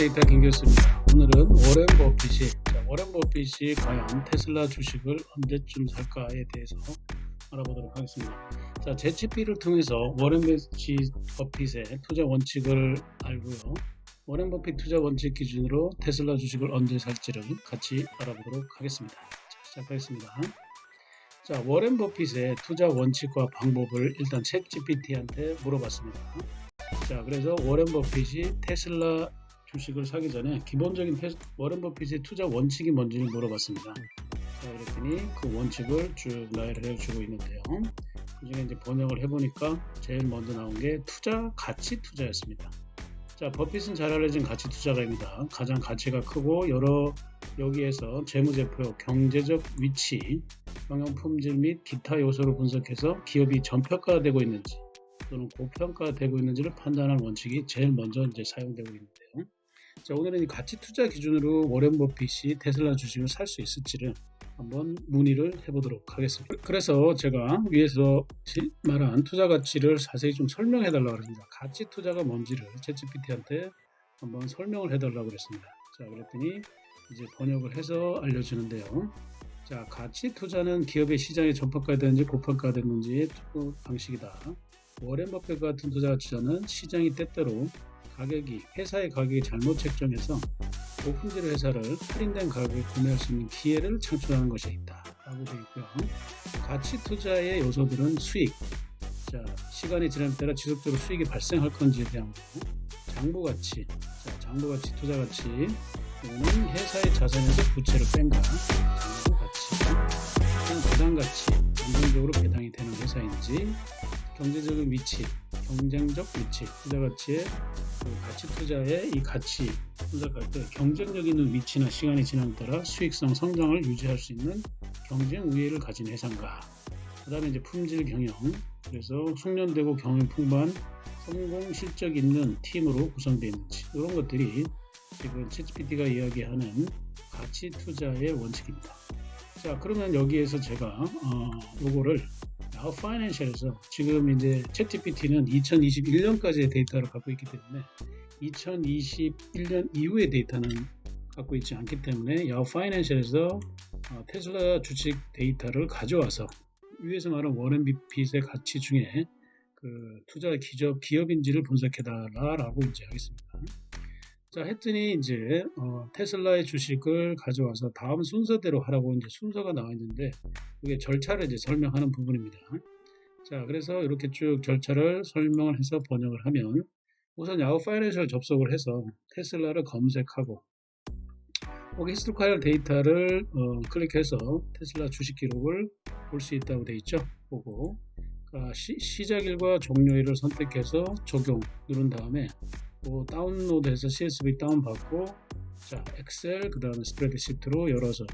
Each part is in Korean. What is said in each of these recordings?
데이터 김 교수입니다. 오늘은 워렌 버핏이 자, 워렌 버핏이 과연 테슬라 주식을 언제쯤 살까에 대해서 알아보도록 하겠습니다. 자, 제치피를 통해서 워렌 버핏- 버핏의 투자 원칙을 알고요. 워렌 버핏 투자 원칙 기준으로 테슬라 주식을 언제 살지를 같이 알아보도록 하겠습니다. 자, 시작하겠습니다. 자, 워렌 버핏의 투자 원칙과 방법을 일단 챗 GPT한테 물어봤습니다. 자, 그래서 워렌 버핏이 테슬라 주식을 사기 전에 기본적인 워렌 버핏의 투자 원칙이 뭔지를 물어봤습니다. 자, 그랬더니 그 원칙을 쭉 나열을 해주고 있는데요. 그 중에 이제 번역을 해보니까 제일 먼저 나온 게 투자 가치 투자였습니다. 자, 버핏은 잘 알려진 가치 투자가입니다. 가장 가치가 크고 여러 여기에서 재무제표, 경제적 위치, 경영 품질 및 기타 요소를 분석해서 기업이 전평가되고 있는지 또는 고평가되고 있는지를 판단하는 원칙이 제일 먼저 이제 사용되고 있는데요. 자, 오늘은 이 가치 투자 기준으로 워렌 버핏이 테슬라 주식을 살 수 있을지를 한번 문의를 해보도록 하겠습니다. 그래서 제가 위에서 지- 말한 투자 가치를 자세히 좀 설명해 달라고 그랬습니다. 가치 투자가 뭔지를 챗GPT한테 한번 설명을 해 달라고 그랬습니다. 자, 그랬더니 이제 번역을 해서 알려주는데요. 자, 가치 투자는 기업의 시장에 전평가되는지 고평가됐는지의 투 방식이다. 워렌 버핏 같은 투자 투자는 시장이 때때로 가격이 회사의 가격이 잘못 책정해서 고품질 회사를 할인된 가격에 구매할 수 있는 기회를 창출하는 것이 있다. 라고 되어 있고요. 가치 투자의 요소들은 수익, 자, 시간이 지남에 따라 지속적으로 수익이 발생할 건지에 대한 거, 장부 가치, 자, 장부 가치, 투자 가치, 이거는 회사의 자산에서 부채를 뺀다. 장부 가치, 또는 배당 가치, 안정적으로 배당이 되는 회사인지, 경제적인 위치, 경쟁적 위치, 투자 가치의 그 가치 투자의 이 가치 분석할 때 경쟁력 있는 위치나 시간이 지남에 따라 수익성 성장을 유지할 수 있는 경쟁 우위를 가진 회사인가. 그 다음에 이제 품질 경영. 그래서 숙련되고 경험 풍부한 성공 실적 있는 팀으로 구성되어 있는지 이런 것들이 지금 챗GPT가 이야기하는 가치 투자의 원칙입니다. 자 그러면 여기에서 제가 어, 요거를 야후 파이낸셜에서 지금 이제 챗GPT는 2021년까지의 데이터를 갖고 있기 때문에 2021년 이후의 데이터는 갖고 있지 않기 때문에 야후 파이낸셜에서 어, 테슬라 주식 데이터를 가져와서 위에서 말한 워렌 비핏의 가치 중에 그 투자 기업 기업인지를 분석해달라라고 이제 하겠습니다. 자 했더니 이제 어, 테슬라의 주식을 가져와서 다음 순서대로 하라고 이제 순서가 나와 있는데 이게 절차를 이제 설명하는 부분입니다. 자 그래서 이렇게 쭉 절차를 설명을 해서 번역을 하면 우선 야후 파이낸셜 접속을 해서 테슬라를 검색하고 거기 히스토카이얼 데이터를 어, 클릭해서 테슬라 주식 기록을 볼 수 있다고 되어 있죠. 보고 아, 시, 시작일과 종료일을 선택해서 적용 누른 다음에 뭐 다운로드해서 CSV 다운받고 자 엑셀 그 다음에 스프레드시트로 열어서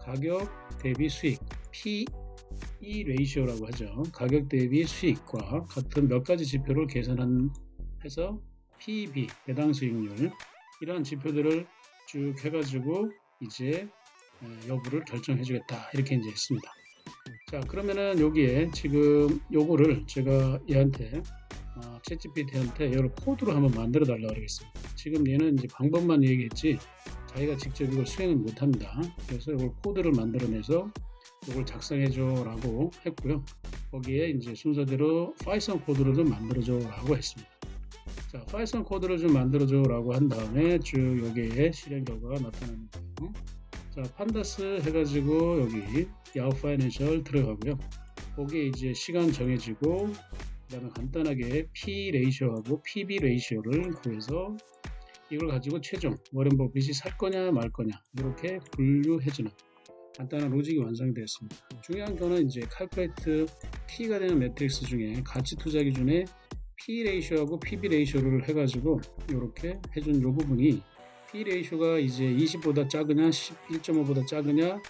가격 대비 수익 PE 레이시오라고 하죠. 가격 대비 수익과 같은 몇 가지 지표를 계산해서 PEB 배당 수익률 이러한 지표들을 쭉 해가지고 이제 에, 여부를 결정해 주겠다 이렇게 이제 했습니다. 자 그러면은 여기에 지금 요거를 제가 얘한테 어, 챗GPT한테 여러 코드로 한번 만들어 달라고 그러겠습니다. 지금 얘는 이제 방법만 얘기했지 자기가 직접 이걸 수행은 못합니다. 그래서 이걸 코드를 만들어내서 이걸 작성해줘라고 했고요. 거기에 이제 순서대로 파이썬 코드를 좀 만들어줘라고 했습니다. 자, 파이썬 코드를 좀 만들어줘라고 한 다음에 쭉 여기에 실행 결과가 나타나는데요. 자, 판다스 해가지고 여기 야후 파이낸셜 들어가고요. 거기에 이제 시간 정해지고 그 다음에 간단하게 P 레이시오하고 PB 레이시오를 구해서 이걸 가지고 최종 워렌 버핏이 살 거냐 말 거냐 이렇게 분류해주는 간단한 로직이 완성이 되었습니다. 중요한 거는 이제 칼쿠레이트 키가 되는 매트릭스 중에 가치 투자 기준에 P 레이시오하고 PB 레이시오를 해가지고 이렇게 해준 이 부분이 P 레이시오가 이제 20보다 작으냐 1.5보다 작으냐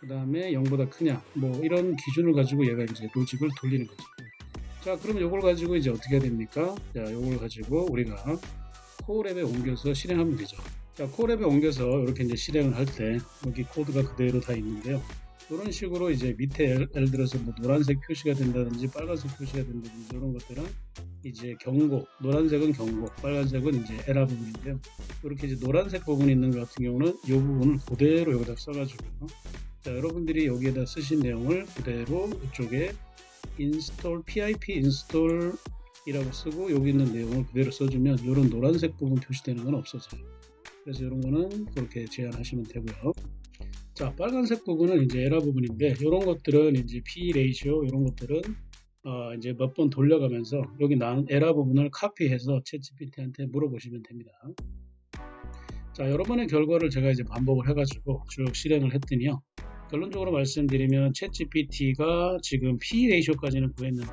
그 다음에 0보다 크냐 뭐 이런 기준을 가지고 얘가 이제 로직을 돌리는 거죠. 자 그러면 이걸 가지고 이제 어떻게 해야 됩니까? 자 이걸 가지고 우리가 코랩에 옮겨서 실행하면 되죠. 자 코랩에 옮겨서 이렇게 이제 실행을 할 때 여기 코드가 그대로 다 있는데요. 이런 식으로 이제 밑에 예를, 들어서 뭐 노란색 표시가 된다든지 빨간색 표시가 된다든지 이런 것들은 이제 경고, 노란색은 경고, 빨간색은 이제 에라 부분인데요. 이렇게 이제 노란색 부분이 있는 것 같은 경우는 이 부분을 그대로 여기다 써가지고요. 자, 여러분들이 여기에다 쓰신 내용을 그대로 이쪽에 install, pip install 이라고 쓰고 여기 있는 내용을 그대로 써주면 이런 노란색 부분 표시되는 건 없어져요. 그래서 이런 거는 그렇게 제한하시면 되고요. 자, 빨간색 부분은 이제 에라 부분인데 이런 것들은 이제 P 레이시오 이런 것들은 어, 이제 몇 번 돌려가면서 여기 나온 에라 부분을 카피해서 챗GPT한테 물어보시면 됩니다. 자, 여러 번의 결과를 제가 이제 반복을 해가지고 쭉 실행을 했더니요. 결론적으로 말씀드리면 챗GPT가 지금 P 레이시오까지는 구했는데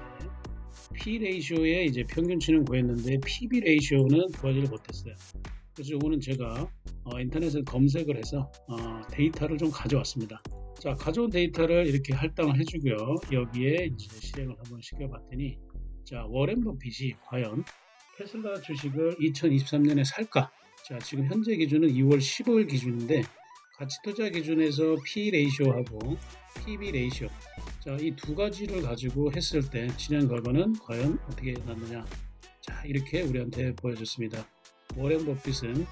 P 레이시오의 이제 평균치는 구했는데 PB 레이시오는 구하지를 못했어요. 그래서 이거는 제가 어, 인터넷에 검색을 해서 어, 데이터를 좀 가져왔습니다. 자, 가져온 데이터를 이렇게 할당을 해주고요. 여기에 이제 실행을 한번 시켜봤더니, 자, 워렌 버핏이 과연 테슬라 주식을 2023년에 살까? 자, 지금 현재 기준은 2월 15일 기준인데, 가치 투자 기준에서 P 레이시오하고 PB. 자, 이두 가지를 가지고 했을 때 진행 결과는 과연 어떻게 났느냐? 자, 이렇게 우리한테 보여줬습니다. 워렌 버핏은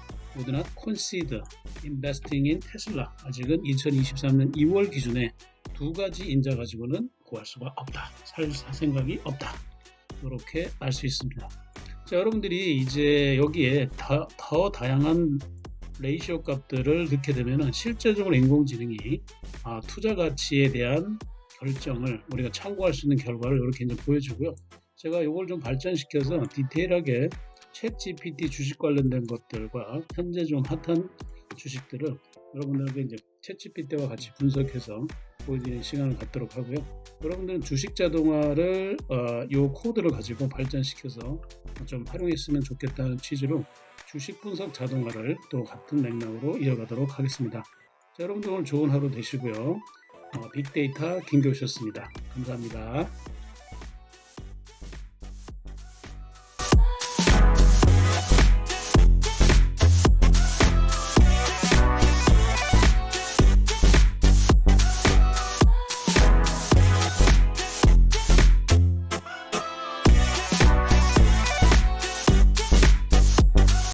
not consider investing in 테슬라. 아직은 2023년 2월 기준에 두 가지 인자 가지고는 구할 수가 없다. 살 생각이 없다. 이렇게 알 수 있습니다. 자, 여러분들이 이제 여기에 더, 더 다양한 레이시오 값들을 넣게 되면은 실제적으로 인공지능이 아, 투자 가치에 대한 결정을 우리가 참고할 수 있는 결과를 이렇게 이제 보여주고요. 제가 이걸 좀 발전시켜서 디테일하게 챗 GPT 주식 관련된 것들과 현재 좀 핫한 주식들을 여러분들에게 이제 챗 GPT와 같이 분석해서 보여드리는 시간을 갖도록 하고요. 여러분들은 주식 자동화를 어, 이 코드를 가지고 발전시켜서 좀 활용했으면 좋겠다는 취지로 주식 분석 자동화를 또 같은 맥락으로 이어가도록 하겠습니다. 자, 여러분들 오늘 좋은 하루 되시고요. 어, 빅데이터 김교셨습니다. 감사합니다.